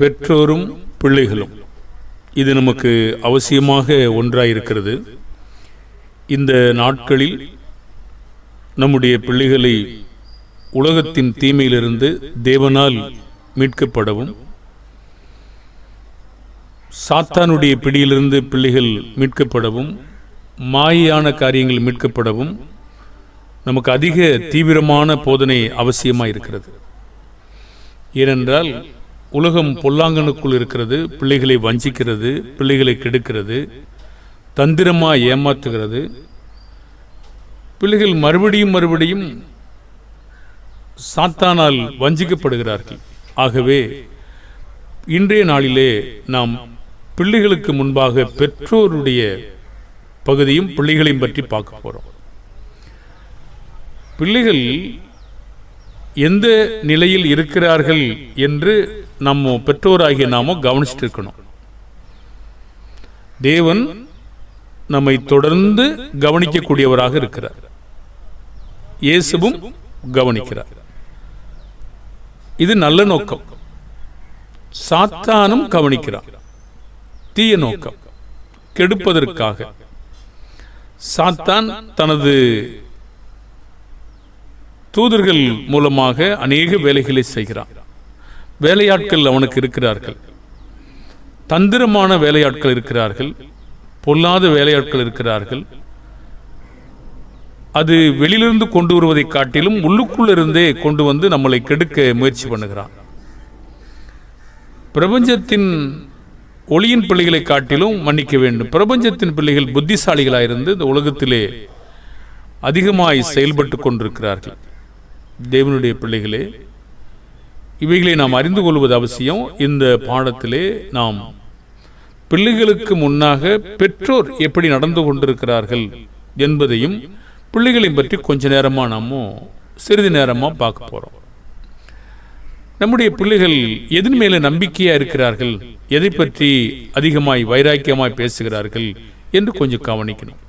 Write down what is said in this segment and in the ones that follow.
பெற்றோரும் பிள்ளைகளும். இது நமக்கு அவசியமாக ஒன்றாயிருக்கிறது. இந்த நாட்களில் நம்முடைய பிள்ளைகளை உலகத்தின் தீமையிலிருந்து தேவனால் மீட்கப்படவும் சாத்தானுடைய பிடியிலிருந்து பிள்ளைகள் மீட்கப்படவும் மாயான காரியங்கள் மீட்கப்படவும் நமக்கு அதிக தீவிரமான போதனை அவசியமாக இருக்கிறது ஏனென்றால் உலகம் பொல்லாங்கனுக்குள் இருக்கிறது பிள்ளைகளை வஞ்சிக்கிறது பிள்ளைகளை கெடுக்கிறது தந்திரமாக ஏமாற்றுகிறது பிள்ளைகள் மறுபடியும் மறுபடியும் சாத்தானால் வஞ்சிக்கப்படுகிறார்கள். ஆகவே இன்றைய நாளிலே நாம் பிள்ளைகளுக்கு முன்பாக பெற்றோருடைய பகுதியும் பிள்ளைகளையும் பற்றி பார்க்க போறோம். பிள்ளைகள் எந்த நிலையில் இருக்கிறார்கள் என்று நம்ம பெற்றோராகிய நாம கவனிச்சுட்டு இருக்கணும் தேவன் நம்மை தொடர்ந்து கவனிக்கக்கூடியவராக இருக்கிறார். இயேசுவும் கவனிக்கிறார். இது நல்ல நோக்கம். சாத்தானும் கவனிக்கிறான். தீய நோக்கம். கெடுப்பதற்காக. சாத்தான் தனது தூதர்கள் மூலமாக அநேக வேலைகளை செய்கிறான். வேலையாட்கள் அவனுக்கு இருக்கிறார்கள். தந்திரமான வேலையாட்கள் இருக்கிறார்கள். பொல்லாத வேலையாட்கள் இருக்கிறார்கள். அது வெளியிலிருந்து கொண்டு வருவதை காட்டிலும் உள்ளுக்குள்ளிருந்தே கொண்டு வந்து நம்மளை கெடுக்க முயற்சி பண்ணுகிறான். பிரபஞ்சத்தின் ஒளியின் பிள்ளைகளை காட்டிலும் மன்னிக்க வேண்டும். பிரபஞ்சத்தின் பிள்ளைகள் புத்திசாலிகளாயிருந்து இந்த உலகத்திலே அதிகமாய் செயல்பட்டு கொண்டிருக்கிறார்கள். தேவனுடைய பிள்ளைகளே இவைகளை நாம் அறிந்து கொள்வது அவசியம். இந்த பாடத்திலே நாம் பிள்ளைகளுக்கு முன்னாக பெற்றோர் எப்படி நடந்து கொண்டிருக்கிறார்கள் என்பதையும் பிள்ளைகளையும் பற்றி கொஞ்ச நேரமா நாமும் சிறிது நேரமா பார்க்க போறோம். நம்முடைய பிள்ளைகள் எதன் மேல நம்பிக்கையா இருக்கிறார்கள் எதை பற்றி அதிகமாய் வைராக்கியமாய் பேசுகிறார்கள் என்று கொஞ்சம் கவனிக்கணும்.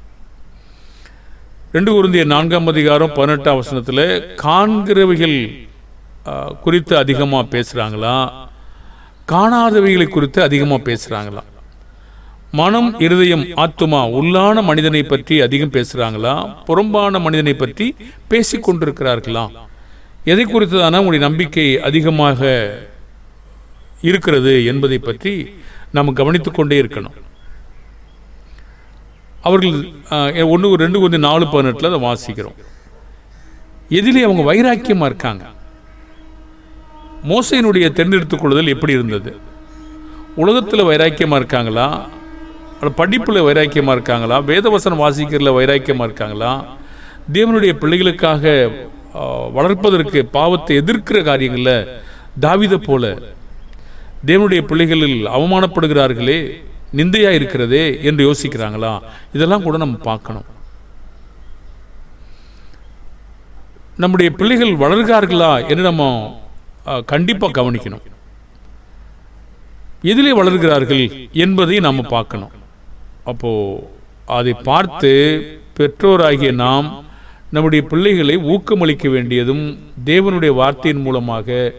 ரெண்டு குருந்திய நான்காம் அதிகாரம் பதினெட்டாம் வசனத்தில் காண்கிறவைகள் குறித்து அதிகமாக பேசுகிறாங்களா காணாதவைகளை குறித்து அதிகமாக பேசுகிறாங்களா மனம் இருதயம் ஆத்துமா உள்ளான மனிதனை பற்றி அதிகம் பேசுகிறாங்களா புறம்பான மனிதனை பற்றி பேசி கொண்டிருக்கிறார்களா? எதை குறித்து தானே உங்களுடைய நம்பிக்கை அதிகமாக இருக்கிறது என்பதை பற்றி நாம் கவனித்துக்கொண்டே இருக்கணும். அவர்கள் ஒன்று ரெண்டு கொஞ்சம் நாலு பதினெட்டில் அதை வாசிக்கிறோம். எதிலே அவங்க வைராக்கியமாக இருக்காங்க. மோசையினுடைய தேர்ந்தெடுத்துக் கொள்ளுதல் எப்படி இருந்தது? உலகத்தில் வைராக்கியமாக இருக்காங்களா? படிப்பில் வைராக்கியமாக இருக்காங்களா? வேதவசனம் வாசிக்கிறதுல வைராக்கியமாக இருக்காங்களா? தேவனுடைய பிள்ளைகளுக்காக வளர்ப்பதற்கு பாவத்தை எதிர்க்கிற காரியங்களில் தாவித போல தேவனுடைய பிள்ளைகளில் அவமானப்படுகிறார்களே நிந்தையாக இருக்கிறதே என்று யோசிக்கிறாங்களா? இதெல்லாம் கூட நம்ம பார்க்கணும். நம்முடைய பிள்ளைகள் வளர்கிறார்களா என்று நம்ம கண்டிப்பாக கவனிக்கணும். எதிலே வளர்கிறார்கள் என்பதை நாம் பார்க்கணும். அப்போது அதை பார்த்து பெற்றோராகிய நாம் நம்முடைய பிள்ளைகளை ஊக்கமளிக்க வேண்டியதும் தேவனுடைய வார்த்தையின் மூலமாக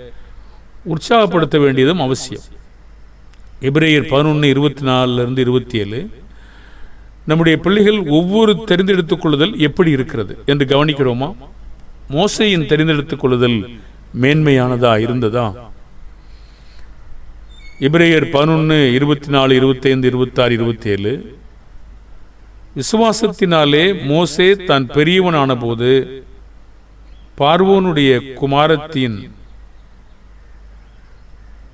உற்சாகப்படுத்த வேண்டியதும் அவசியம். எபிரேயர் பதினொன்று இருபத்தி நாலுலேருந்து இருபத்தி ஏழு நம்முடைய பிள்ளைகள் ஒவ்வொரு தெரிந்தெடுத்துக் கொள்ளுதல் எப்படி இருக்கிறது? என்று கவனிக்கிறோமா? மோசையின் தெரிந்தெடுத்துக் கொள்ளுதல் மேன்மையானதா இருந்ததா? இப்ரேயர் பதினொன்று இருபத்தி நாலு இருபத்தைந்து இருபத்தாறு இருபத்தேழு. விசுவாசத்தினாலே மோசே தான் பெரியவனான போது பார்வோனுடைய குமாரத்தின்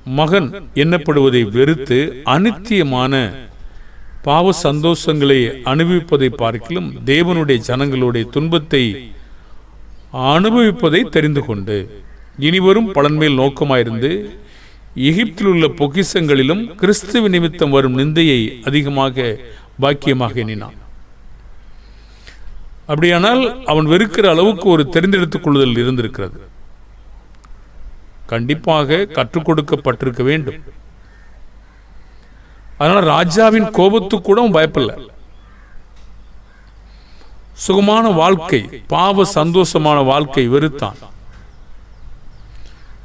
மகன் எண்ணப்படுவதை வெறுத்து அனித்தியமான பாவ சந்தோஷங்களை அனுபவிப்பதை பார்க்கிலும் தேவனுடைய ஜனங்களுடைய துன்பத்தை அனுபவிப்பதை தெரிந்து கொண்டு இனிவரும் பலன்மேல் நோக்கமாயிருந்து எகிப்தில் உள்ள பொக்கிசங்களிலும் கிறிஸ்துவ நிமித்தம் வரும் நிந்தையை அதிகமாக பாக்கியமாக எண்ணினான். அப்படியானால் அவன் வெறுக்கிற அளவுக்கு ஒரு தெரிந்தெடுத்துக் கொள்ளுதல் இருந்திருக்கிறது. கண்டிப்பாக கற்றுக் கொடுக்கப்பட்டிருக்க வேண்டும். அதனால் ராஜாவின் கோபத்துக்கு கூட அவன் பயப்படல. சுகமான வாழ்க்கை பாவ சந்தோஷமான வாழ்க்கை வெறுத்தான்.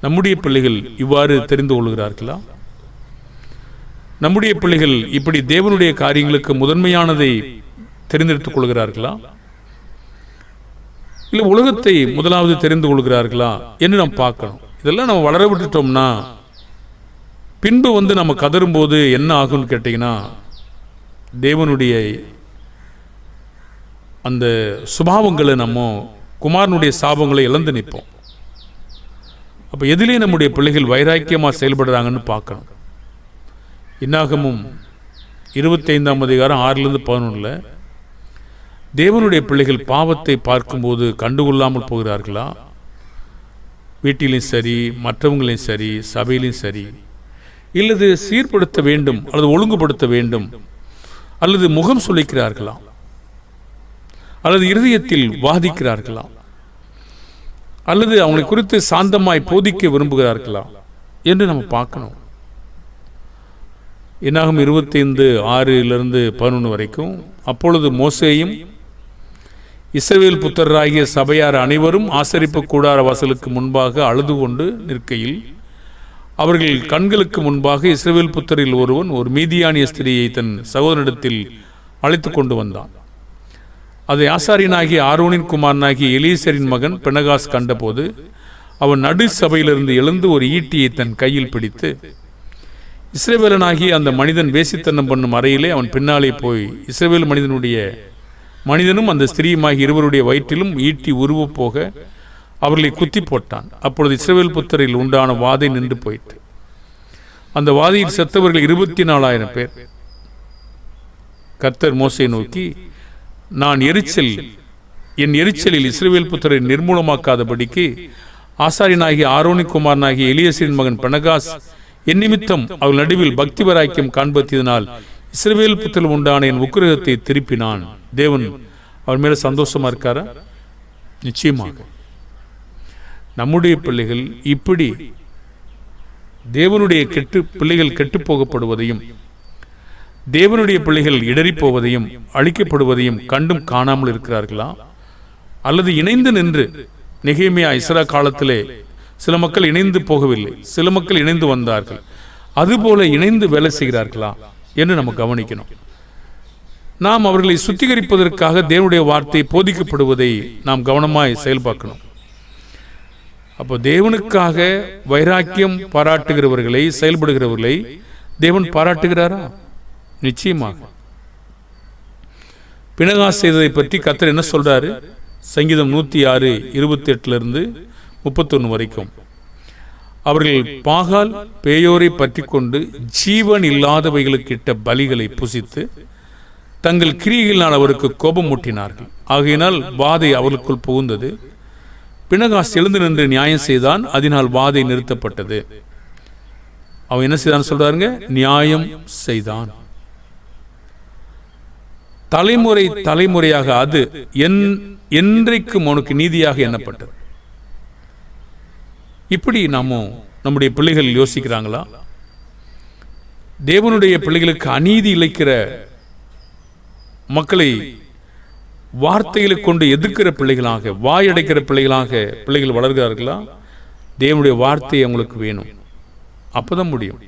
நம்முடைய பிள்ளைகள் இவ்வாறு தெரிந்து கொள்கிறார்களா? நம்முடைய பிள்ளைகள் இப்படி தேவனுடைய காரியங்களுக்கு முதன்மையானதை தெரிந்தெடுத்துக் கொள்கிறார்களா? இல்லை உலகத்தை முதலாவது தெரிந்து கொள்கிறார்களா என்று நாம் பார்க்கணும். இதெல்லாம் நம்ம வளர விட்டுட்டோம்னா பின்பு வந்து நம்ம கதரும்போது என்ன ஆகும்னு கேட்டிங்கன்னா தேவனுடைய அந்த சுபாவங்களை நம்ம குமாரனுடைய சாபங்களை இழந்து நிற்போம். அப்போ எதிலே நம்முடைய பிள்ளைகள் வைராக்கியமாக செயல்படுறாங்கன்னு பார்க்கணும். இன்னாகமும் இருபத்தைந்தாம் அதிகாரம் ஆறிலிருந்து பதினொன்றில் தேவனுடைய பிள்ளைகள் பாவத்தை பார்க்கும்போது கண்டுகொள்ளாமல் போகிறார்களா? வீட்டிலையும் சரி மற்றவங்களையும் சரி சபையிலையும் சரி இல்லது சீர்படுத்த வேண்டும் அல்லது ஒழுங்குபடுத்த வேண்டும் அல்லது முகம் சொல்லிக்கிறார்களா அல்லது இருதயத்தில் வாதிக்கிறார்களா? அல்லது அவங்களை குறித்து சாந்தமாய் போதிக்க விரும்புகிறார்களா என்று நம்ம பார்க்கணும். என்னாகும் இருபத்தைந்து ஆறிலிருந்து பதினொன்று வரைக்கும் அப்பொழுது மோசேயும் இஸ்ரவேல் புத்தராகிய சபையார் அனைவரும் ஆசரிப்பு கூடார வாசலுக்கு முன்பாக அழுது கொண்டு நிற்கையில் அவர்கள் கண்களுக்கு முன்பாக இஸ்ரவேல் புத்தரில் ஒருவன் ஒரு மீதியானிய ஸ்திரியை தன் சகோதரிடத்தில் அழைத்து கொண்டு வந்தான். அதை ஆசாரியனாகிய ஆரோனின் குமாரனாகிய எலீசரின் மகன் பெனகாஸ் கண்டபோது அவன் நடு சபையிலிருந்து எழுந்து ஒரு ஈட்டியை தன் கையில் பிடித்து இஸ்ரேவேலனாகி அந்த மனிதன் வேசித்தனம் பண்ணும் அறையிலே அவன் பின்னாலே போய் இஸ்ரேவேல் மனிதனுடைய மனிதனும் அந்த ஸ்திரீயுமாகி இருவருடைய வயிற்றிலும் ஈட்டி உருவப் போக அவர்களை குத்தி போட்டான். அப்பொழுது இஸ்ரவேல் புத்தரில் உண்டான வாதை நின்று போயிற்று. அந்த வாதையில் செத்தவர்கள் இருபத்தி நாலாயிரம் பேர். கர்த்தர் மோசை நோக்கி நான் எரிச்சல் என் எரிச்சலில் இஸ்ரேவேல் புத்தரை நிர்மூலமாக்காதபடிக்கு ஆசாரியனாகிய ஆரோனி குமாரனாகிய எலியசின் மகன் பனகாஸ் என் நிமித்தம் அவள் நடுவில் பக்தி வராக்கியம் காண்பத்தியதனால் இஸ்ரேவேல் புத்தரில் உண்டான என் உக்கிரகத்தை திருப்பினான். தேவன் அவர் மேலே சந்தோஷமா இருக்காரா? நிச்சயமாக. நம்முடைய பிள்ளைகள் இப்படி தேவனுடைய கெட்டு பிள்ளைகள் கெட்டு போகப்படுவதையும் தேவனுடைய பிள்ளைகள் இடறிப் போவதையும் அழிக்கப்படுவதையும் கண்டும் காணாமல் இருக்கிறார்களா? அல்லது இணைந்து நின்று நெகேமியா இஸ்ரா காலத்திலே சில மக்கள் இணைந்து போகவில்லை சில மக்கள் இணைந்து வந்தார்கள் அதுபோல இணைந்து வேலை செய்கிறார்களா என்று நம்ம கவனிக்கணும். நாம் அவர்களை சுத்திகரிப்பதற்காக தேவனுடைய வார்த்தை போதிக்கப்படுவதை நாம் கவனமாய் செயல்பார்க்கணும் அப்போ தேவனுக்காக வைராக்கியம் பாராட்டுகிறவர்களை செயல்படுகிறவர்களை தேவன் பாராட்டுகிறாரா? நிச்சயமாக. பிணகாஸ் செய்ததை பற்றி கத்தர் என்ன சொல்றாரு? சங்கீதம் நூற்றி ஆறு இருபத்தி எட்டுல இருந்து வரைக்கும். அவர்கள் பாகால் பேயோரை பற்றி கொண்டு ஜீவன் இல்லாதவைகளுக்கிட்ட பலிகளை புசித்து தங்கள் கிரியைகளினால் அவருக்கு கோபம் மூட்டினார்கள் ஆகையினால் வாதை அவர்களுக்குள் புகுந்தது. பிணகாஸ் எழுந்து நின்று நியாயம் செய்தான் அதனால் வாதை நிறுத்தப்பட்டது. அவன் என்ன செய்தான் சொல்றாருங்க? நியாயம் செய்தான். தலைமுறை தலைமுறையாக அது என் என்றைக்கும் உனக்கு நீதியாக எண்ணப்பட்டது. இப்படி நாம நம்முடைய பிள்ளைகள் யோசிக்கிறாங்களா? தேவனுடைய பிள்ளைகளுக்கு அநீதி இழைக்கிற மக்களை வார்த்தைகளை கொண்டு எதிர்க்கிற பிள்ளைகளாக வாயடைக்கிற பிள்ளைகளாக பிள்ளைகள் வளர்கிறார்களா? தேவனுடைய வார்த்தை அவங்களுக்கு வேணும். அப்பதான் முடியும்.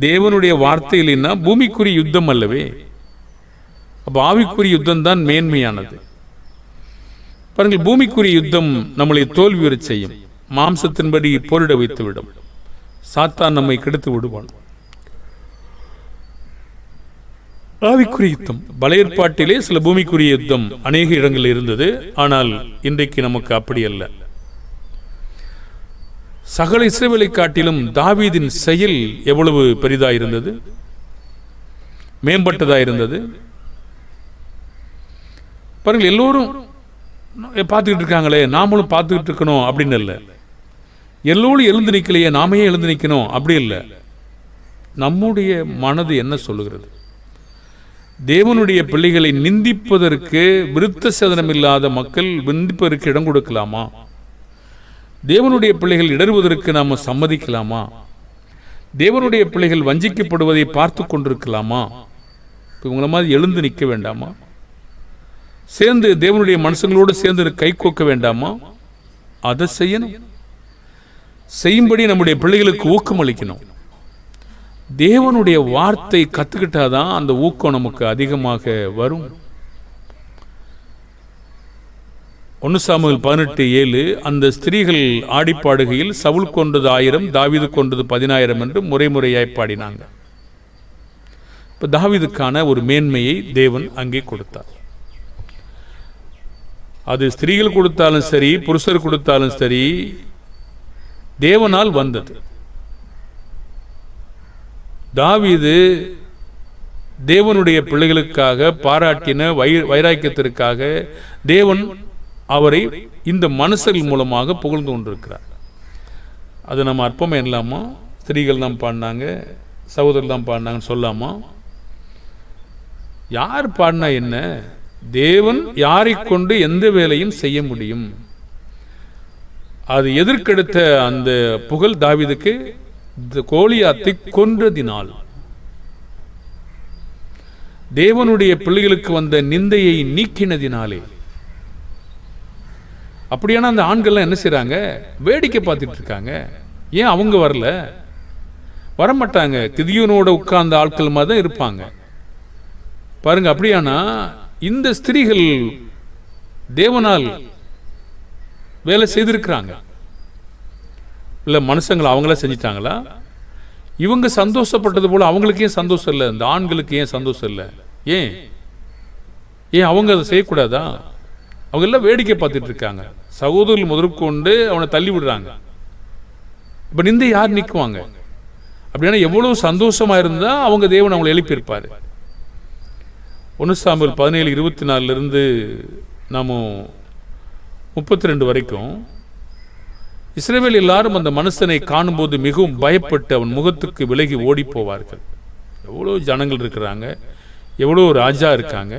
தேவனுடைய வார்த்தை இல்லைன்னா பூமிக்குரிய யுத்தம் அல்லவே. அப்போ ஆவிக்குரிய யுத்தம் தான் மேன்மையானது. பாருங்கள் பூமிக்குரிய யுத்தம் நம்மளை தோல்வியுற செய்யும். மாம்சத்தின்படி போரிட வைத்துவிடும். சாத்தான் நம்மை கெடுத்து விடுவான். ஆவிக்குரிய யுத்தம். பல ஏற்பாட்டிலே சில பூமிக்குரிய யுத்தம் அநேக இடங்களில் இருந்தது. ஆனால் இன்றைக்கு நமக்கு அப்படி அல்ல. சகல இஸ்ரேவேலை காட்டிலும் தாவீதின் செயல் எவ்வளவு பெரிதாய் இருந்தது மேம்பட்டதா இருந்தது பாருங்கள் எல்லோரும் பார்த்துக்கிட்டு இருக்காங்களே நாமளும் பார்த்துக்கிட்டு இருக்கணும் அப்படின்னு இல்லை. எல்லோரும் எழுந்து நிற்கலையே நாமையே எழுந்து நிற்கணும் அப்படி இல்லை. நம்முடைய மனது என்ன சொல்லுகிறது? தேவனுடைய பிள்ளைகளை நிந்திப்பதற்கு விருத்த சேதனம் இல்லாத மக்கள் நிந்திப்பதற்கு இடம் கொடுக்கலாமா? தேவனுடைய பிள்ளைகள் இடறுவதற்கு நாம் சம்மதிக்கலாமா? தேவனுடைய பிள்ளைகள் வஞ்சிக்கப்படுவதை பார்த்து கொண்டிருக்கலாமா? இவங்கள மாதிரி எழுந்து நிற்க வேண்டாமா? சேர்ந்து தேவனுடைய மனுஷங்களோடு சேர்ந்து கை கோக்க வேண்டாமா? அதை செய்யணும். செய்யும்படி நம்முடைய பிள்ளைகளுக்கு ஊக்கம் அளிக்கணும். தேவனுடைய வார்த்தை கத்துக்கிட்டாதான் அந்த ஊக்கம் நமக்கு அதிகமாக வரும். ஒன்று சாமுகள் பதினெட்டு ஏழு அந்த ஸ்திரீகள் ஆடிப்பாடுகையில் சவுல் கொண்டது ஆயிரம் தாவிது கொண்டது பதினாயிரம் என்று முறை முறையாய் பாடினாங்க. இப்போ தாவிதுக்கான ஒரு மேன்மையை தேவன் அங்கே கொடுத்தார். அது ஸ்திரீகள் கொடுத்தாலும் சரி புருஷர் கொடுத்தாலும் சரி தேவனால் வந்தது. தாவீது தேவனுடைய பிள்ளைகளுக்காக பாராட்டின வை வைராக்கியத்திற்காக தேவன் அவரை இந்த மனுஷர்கள் மூலமாக புகழ்ந்து கொண்டிருக்கிறார். அது நம்ம அற்பம் இல்லாமல் ஸ்திரீகள் தான் பாடினாங்க சகோதரர் தான் பாடினாங்கன்னு சொல்லாமா? யார் பாடினா என்ன? தேவன் யாரை கொண்டு எந்த வேலையும் செய்ய முடியும்? அது எதிர்க்கெடுத்த அந்த புகழ் தாவிதுக்கு கோலியாத்தை கொன்றதினால். தேவனுடைய பிள்ளைகளுக்கு வந்த நிந்தையை நீக்கினதினாலே. அப்படியான அந்த ஆண்கள்லாம் என்ன செய்கிறாங்க வேடிக்கை பார்த்துட்டு இருக்காங்க. ஏன் அவங்க வரல? வரமாட்டாங்க. கிதியோனோட உட்கார்ந்த ஆட்கள் மாதிரி தான் இருப்பாங்க. பாருங்க அப்படியானா இந்த ஸ்திரீகள் தேவனால் வேலை செய்திருக்கிறாங்க. இல்லை மனுஷங்களை அவங்கள செஞ்சிட்டாங்களா? இவங்க சந்தோஷப்பட்டது போல அவங்களுக்கு ஏன் சந்தோஷம் இல்லை. இந்த ஆண்களுக்கு ஏன் சந்தோஷம் இல்லை? ஏன்? ஏன் அவங்க அதை செய்யக்கூடாதா? அவங்க எல்லாம் வேடிக்கை பார்த்துட்டு இருக்காங்க. சகோதரர்கள் முதற்கொண்டு அவனை தள்ளி விடுறாங்க. இப்போ நிந்தை யார் நிற்குவாங்க அப்படின்னா எவ்வளவு சந்தோஷமா இருந்தால் அவங்க தேவன் அவங்களை எழுப்பியிருப்பாரு. ஒன்று சாம்பல் பதினேழு இருபத்தி நாலுலேருந்து நாம் முப்பத்தி ரெண்டு வரைக்கும். இஸ்ரேவேல் எல்லாரும் அந்த மனுஷனை காணும்போது மிகவும் பயப்பட்டு அவன் முகத்துக்கு விலகி ஓடி போவார்கள். எவ்வளோ ஜனங்கள் இருக்கிறாங்க எவ்வளோ ராஜா இருக்காங்க.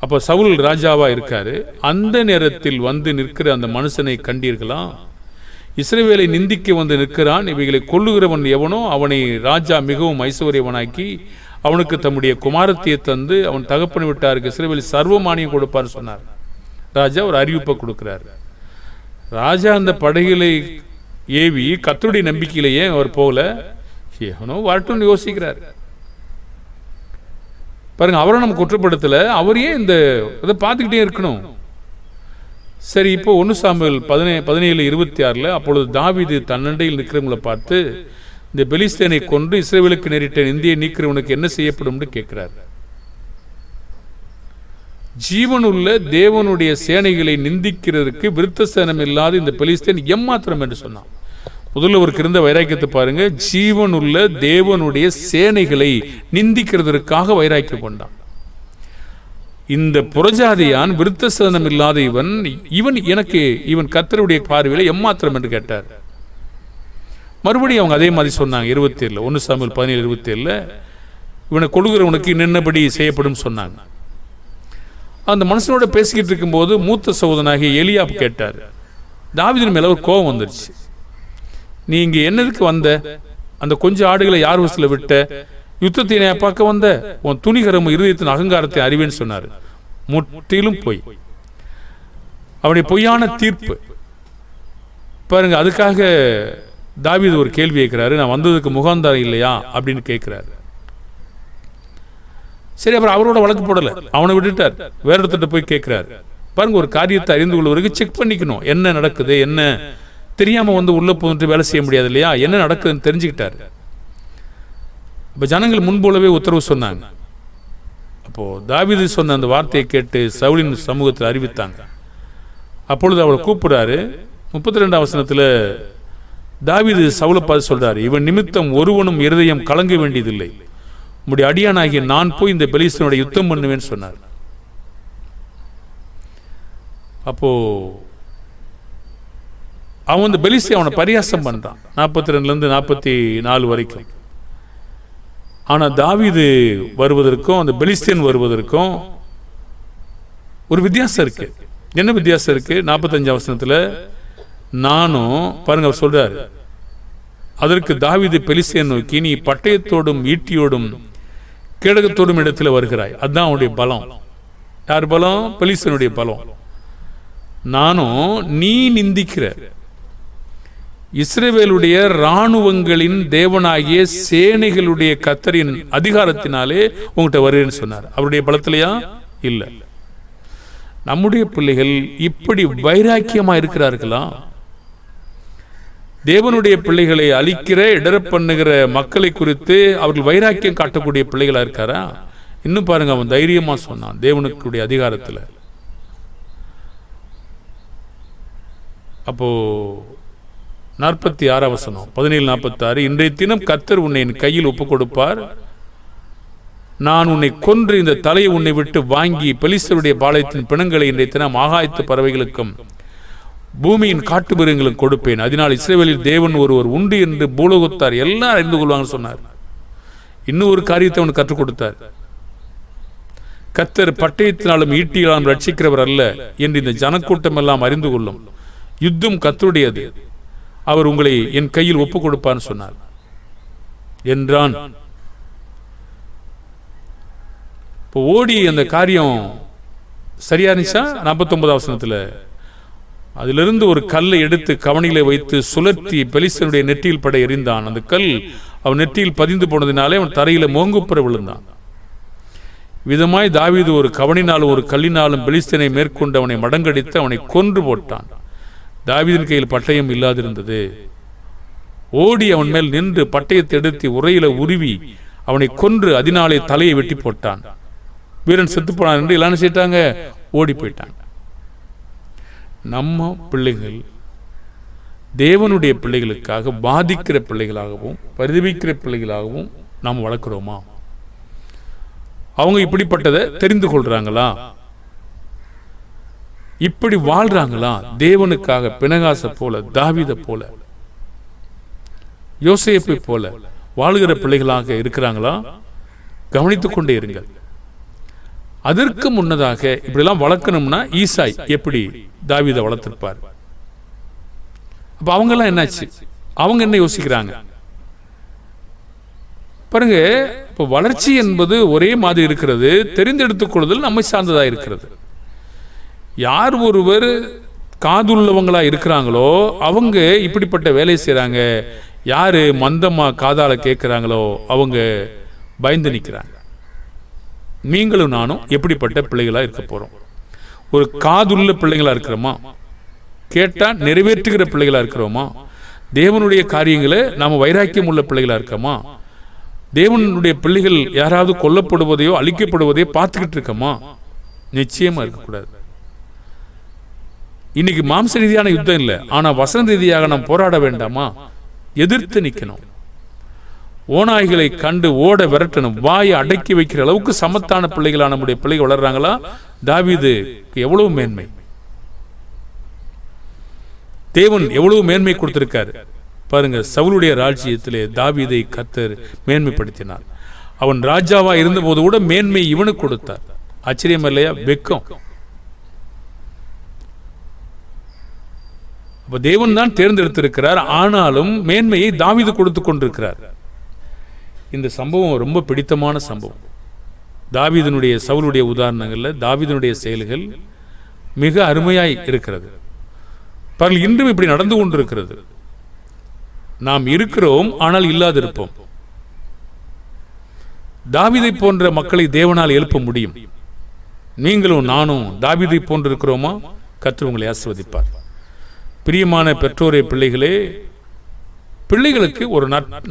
அப்போ சவுல் ராஜாவாக இருக்காரு. அந்த நேரத்தில் வந்து நிற்கிற அந்த மனுஷனை கண்டீர்களா? இஸ்ரேவேலை நிந்திக்க வந்து நிற்கிறான். இவைகளை கொள்ளுகிறவன் எவனோ அவனை ராஜா மிகவும் ஐஸ்வர்யவனாக்கி அவனுக்கு தம்முடைய குமாரத்தியை தந்து அவன் தகப்பன் விட்டாருக்கு இஸ்ரேவேல் சர்வமானியம் கொடுப்பார் சொன்னார். ராஜா ஒரு அறிவிப்பை கொடுக்கிறார். ராஜா அந்த படகுகளை ஏவி கத்தருடைய நம்பிக்கையிலேயே அவர் போகல. ஏகனோ வரட்டும்னு யோசிக்கிறார். பாருங்க அவரை நம்ம குற்றப்படுத்தல. அவரையே இந்த இதை பார்த்துக்கிட்டே இருக்கணும்? சரி இப்போ ஒன்று சாம்பல் பதினே பதினேழு இருபத்தி ஆறில் அப்பொழுது தாவிது தன்னண்டையில் நிற்கிறவங்களை பார்த்து இந்த பெலிஸ்தேனை கொண்டு இஸ்ரேவேலுக்கு நேரிட்ட இந்தியை நீக்கிறவனுக்கு என்ன செய்யப்படும்னு கேட்கிறார். ஜீவனுள்ள தேவனுடைய சேனைகளை நிந்திக்கிறதுக்கு விருத்த சேனம் இல்லாத இந்த பெலிஸ்தேன் எம்மாத்திரம் என்று சொன்னான். முதல்ல அவருக்கு இருந்த வைராக்கியத்தை பாருங்க. ஜீவனுள்ள தேவனுடைய சேனைகளை நிந்திக்கிறதற்காக வைராக்கியம் கொண்டான். இந்த புறஜாதியான் விருத்த சேதனம் இல்லாத இவன் இவன் எனக்கு இவன் கத்தருடைய பார்வையில் எம்மாத்திரம் என்று கேட்டார். மறுபடியும் அவங்க அதே மாதிரி சொன்னாங்க இருபத்தி ஏழுல ஒன்று சாமியில் பதினேழு இருபத்தி ஏழுல இவனை கொடுக்குறவனுக்கு நின்னபடி செய்யப்படும் சொன்னாங்க. அந்த மனுஷனோட பேசிக்கிட்டு இருக்கும்போது மூத்த சகோதரனாகிய எலியாப் கேட்டார். தாவிதின் மேல ஒரு கோபம் வந்துருச்சு. நீ இங்க என்னதுக்கு வந்த? அந்த கொஞ்சம் ஆடுகளை யார் வசூல விட்ட? யுத்தத்தினை பார்க்க வந்த? உன் துணிகரம் இருதயத்தின் அகங்காரத்தை அறிவேன்னு சொன்னார். முற்றிலும் பொய். அவனுடைய பொய்யான தீர்ப்பு. பாருங்க அதுக்காக தாவீது ஒரு கேள்வி கேட்கிறாரு நான் வந்ததுக்கு முகாந்தாரம் இல்லையா? அப்படின்னு கேட்குறாரு. சரி அப்புறம் அவரோட வழக்கு போடலை. அவனை விட்டுட்டார். வேற இடத்துல போய் கேட்குறாரு. பாருங்க ஒரு காரியத்தை அறிந்து கொள்வதற்கு செக் பண்ணிக்கணும். என்ன நடக்குது என்ன? தெரியாமல் வந்து உள்ளே போந்துட்டு வேலை செய்ய முடியாது இல்லையா? என்ன நடக்குதுன்னு தெரிஞ்சுக்கிட்டாரு. இப்போ ஜனங்கள் முன்போலவே உத்தரவு சொன்னாங்க. அப்போது தாவீது சொன்ன அந்த வார்த்தையை கேட்டு சவுலின் சமூகத்தில் அறிவித்தாங்க. அப்பொழுது அவரை கூப்பிடுறாரு முப்பத்தி ரெண்டாம் வசனத்தில் தாவீது சவுலை பார்த்து சொல்றாரு இவன் நிமித்தம் ஒருவனும் இருதயம் கலங்க வேண்டியதில்லை. உம்முடைய அடியானாகிய நான் போய் இந்த பெலிஸ்தனோட யுத்தம் பண்ணுவேன்னு சொன்னார். அப்போ அவன் வந்து பெலிஸ்தி அவனை பரியாசம் பண்றான் நாற்பத்தி ரெண்டுலேருந்து நாற்பத்தி நாலு வரைக்கும். ஆனால் தாவீது வருவதற்கும் அந்த பெலிஸ்தியன் வருவதற்கும் ஒரு வித்தியாசம் இருக்கு. என்ன வித்தியாசம் இருக்கு? நாற்பத்தஞ்சு வசனத்துல நானும் பாருங்க அவர் சொல்றாரு. அதற்கு தாவிது பெலிசே நோக்கி நீ பட்டயத்தோடும் ஈட்டியோடும் கேடகத்தோடும் இடத்துல வருகிறாய். அதுதான் அவனுடைய பலம். யார் பலம்? பெலிசனுடைய பலம். நானும் நீ நிந்திக்கிற. இஸ்ரேவேலுடைய இராணுவங்களின் தேவனாகிய சேனைகளுடைய கத்தரின் அதிகாரத்தினாலே உங்கள்கிட்ட வருகிறேன்னு சொன்னார். அவருடைய பலத்திலையா? இல்லை. நம்முடைய பிள்ளைகள் இப்படி வைராக்கியமாக இருக்கிறார்களா? தேவனுடைய பிள்ளைகளை அழிக்கிற இடர பண்ணுகிற மக்களை குறித்து அவர்கள் வைராக்கியம் காட்டக்கூடிய பிள்ளைகளா இருக்காரா? இன்னும் பாருங்க அவன் தைரியமா சொன்னான் தேவனுக்குடைய அதிகாரத்தில். அப்போ நாற்பத்தி ஆறாம் வசனம் பதினேழு நாற்பத்தி ஆறு இன்றைய தினம் கத்தர் உன்னை என் கையில் ஒப்புக் கொடுப்பார் நான் உன்னை கொன்று இந்த தலையை உன்னை விட்டு வாங்கி பெலிசருடைய பாளையத்தின் பிணங்களை இன்றைய தினம் ஆகாயத்து பறவைகளுக்கும் பூமியின் காட்டு மிருகங்களும் கொடுப்பேன். அதனால் இஸ்ரேவேலில் தேவன் ஒருவர் உண்டு என்று பூலோகத்தார் எல்லாம் அறிந்து கொள்வாங்கன்னு சொன்னார். இன்னும் ஒரு காரியத்தை அவனுக்கு கற்றுக் கொடுத்தார். கத்தர் பட்டயத்தினாலும் ஈட்டியாலும் ரட்சிக்கிறவர் அல்ல என்று இந்த ஜனக்கூட்டம் எல்லாம் அறிந்து கொள்ளும். யுத்தம் கத்தருடையது அவர் உங்களை என் கையில் ஒப்புக் கொடுப்பான்னு சொன்னார். என்றான். இப்போ ஓடி அந்த காரியம் சரியா இருந்துச்சா? நாற்பத்தொன்பது வசனத்தில். அதிலிருந்து ஒரு கல்லை எடுத்து கவனியில வைத்து சுழற்றி பெலிசனுடைய நெற்றியில் பட எறிந்தான். அந்த கல் அவன் நெற்றியில் பதிந்து போனதினாலே அவன் தரையில் மோங்குப்புற விழுந்தான். விதமாய் தாவீது ஒரு கவனினாலும் ஒரு கல்லினாலும் பெலிஸ்தனை மேற்கொண்டு அவனை மடங்கடித்து அவனை கொன்று போட்டான். தாவீதின் கையில் பட்டயம் இல்லாதிருந்தது. ஓடி அவன் மேல் நின்று பட்டயத்தை எடுத்து உரையில உருவி அவனை கொன்று அதனாலே தலையை வெட்டி போட்டான். வீரன் செத்துப்போனான் என்று எல்லாம் செய்யிட்டாங்க ஓடி போயிட்டான் நம்ம பிள்ளைகள் தேவனுடைய பிள்ளைகளுக்காக பாதிக்கிற பிள்ளைகளாகவும் பரிதவிக்கிற பிள்ளைகளாகவும் நாம் வளர்க்குறோமா? அவங்க இப்படிப்பட்டதை தெரிந்து கொள்றாங்களா? இப்படி வாழ்றாங்களா? தேவனுக்காக பினகாச போல தாவித போல யோசேப்பை போல வாழுகிற பிள்ளைகளாக இருக்கிறாங்களா? கவனித்துக் கொண்டே இருங்கள். அதற்கு முன்னதாக இப்படிலாம் வளர்க்கணும்னா ஈசாய் எப்படி தாவித வளர்த்துருப்பார்? அப்போ அவங்கெல்லாம் என்னாச்சு? அவங்க என்ன யோசிக்கிறாங்க? பாருங்க இப்போ வளர்ச்சி என்பது ஒரே மாதிரி இருக்கிறது தெரிந்தெடுத்துக் கொள்ளுதல் நம்மை சார்ந்ததாக இருக்கிறது. யார் ஒருவர் காதுள்ளவங்களா இருக்கிறாங்களோ அவங்க இப்படிப்பட்ட வேலையை செய்கிறாங்க யாரு மந்தமா காதால கேட்குறாங்களோ அவங்க பயந்து நிற்கிறாங்க நீங்களும் நானும் எப்படிப்பட்ட பிள்ளைகளாக இருக்க போகிறோம் ஒரு காதுள்ள பிள்ளைகளா இருக்கிறோமா? கேட்டால் நிறைவேற்றுகிற பிள்ளைகளாக இருக்கிறோமா? தேவனுடைய காரியங்களை நாம் வைராக்கியம் உள்ள பிள்ளைகளாக இருக்கோமா? தேவனுடைய பிள்ளைகள் யாராவது கொல்லப்படுவதையோ அழிக்கப்படுவதையோ பார்த்துக்கிட்டு இருக்கோமா? நிச்சயமாக இருக்கக்கூடாது. இன்னைக்கு மாம்ச ரீதியான யுத்தம் இல்லை. ஆனால் வசன ரீதியாக நாம் போராட வேண்டாமா? எதிர்த்து நிற்கணும் ஓநாய்களை கண்டு ஓட விரட்டணும். வாயை அடக்கி வைக்கிற அளவுக்கு சமத்தான பிள்ளைகளான நம்முடைய பிள்ளைகள் வளர்றாங்களா? தாவிது எவ்வளவு மேன்மை? தேவன் எவ்வளவு மேன்மை கொடுத்திருக்காரு? பாருங்க சவுளுடைய ராஜ்யத்திலே தாவீதை கத்தர் மேன்மைப்படுத்தினார். அவன் ராஜாவா இருந்தபோது கூட மேன்மை இவனுக்கு கொடுத்தார். ஆச்சரியம் இல்லையா? வெக்கம். அப்ப தேவன் தான் தேர்ந்தெடுத்திருக்கிறார். ஆனாலும் மேன்மையை தாவிது கொடுத்து கொண்டிருக்கிறார். இந்த சம்பவம் ரொம்ப பிடித்தமான சம்பவம். தாவிதனுடைய சவுளுடைய உதாரணங்கள்ல தாவிதனுடைய செயல்கள் மிக அருமையாய் இருக்கிறது. பாருங்கள் இன்றும் இப்படி நடந்து கொண்டிருக்கிறது. நாம் இருக்கிறோம் ஆனால் இல்லாதிருப்போம். தாவிதை போன்ற மக்களை தேவனால் எழுப்ப முடியும். நீங்களும் நானும் தாவிதை போன்றிருக்கிறோமா? இருக்கிறோமா உங்களை ஆசிர்வதிப்பார். பிரியமான பெற்றோரே பிள்ளைகளே பிள்ளைகளுக்கு ஒரு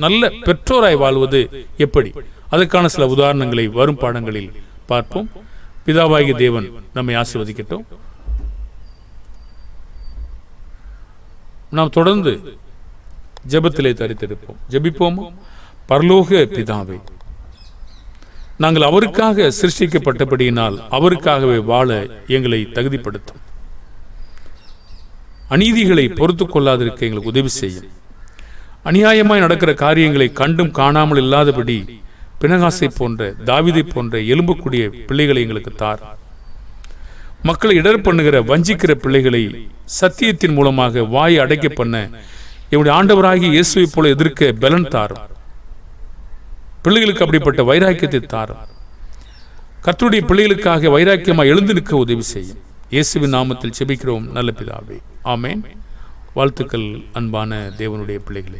நல்ல பெற்றோராய் வாழ்வது எப்படி? அதற்கான சில உதாரணங்களை வரும் பாடங்களில் பார்ப்போம். பிதாவாகிய தேவன் நம்மை ஆசிர்வதிக்கட்டும். நாம் தொடர்ந்து ஜபத்திலே தரித்திருப்போம். ஜெபிப்போமா? பரலோக பிதாவே நாங்கள் அவருக்காக சிருஷ்டிக்கப்பட்டபடியினால் அவருக்காகவே வாழ எங்களை தகுதிப்படுத்தும். அநீதிகளை பொறுத்துக் கொள்ளாதிருக்க எங்களுக்கு உதவி செய்யும். அநியாயமாய் நடக்கிற காரியங்களை கண்டும் காணாமல் இல்லாதபடி பினகாசை போன்ற தாவிதை போன்ற எலும்புக்கூடிய பிள்ளைகளை எங்களுக்கு தார். மக்களை இடர் பண்ணுகிற வஞ்சிக்கிற பிள்ளைகளை சத்தியத்தின் மூலமாக வாயை அடைக்க பண்ண என்னுடைய ஆண்டவராகி இயேசுவை போல எதிர்க்க பலன் தாரும் பிள்ளைகளுக்கு அப்படிப்பட்ட வைராக்கியத்தை தாரும் கர்த்தருடைய பிள்ளைகளுக்காக வைராக்கியமாக எழுந்து நிற்க உதவி செய்யும். இயேசுவின் நாமத்தில் செபிக்கிறோம். நல்ல பிதாவே. ஆமேன். வாழ்த்துக்கள் அன்பான தேவனுடைய பிள்ளைகளே.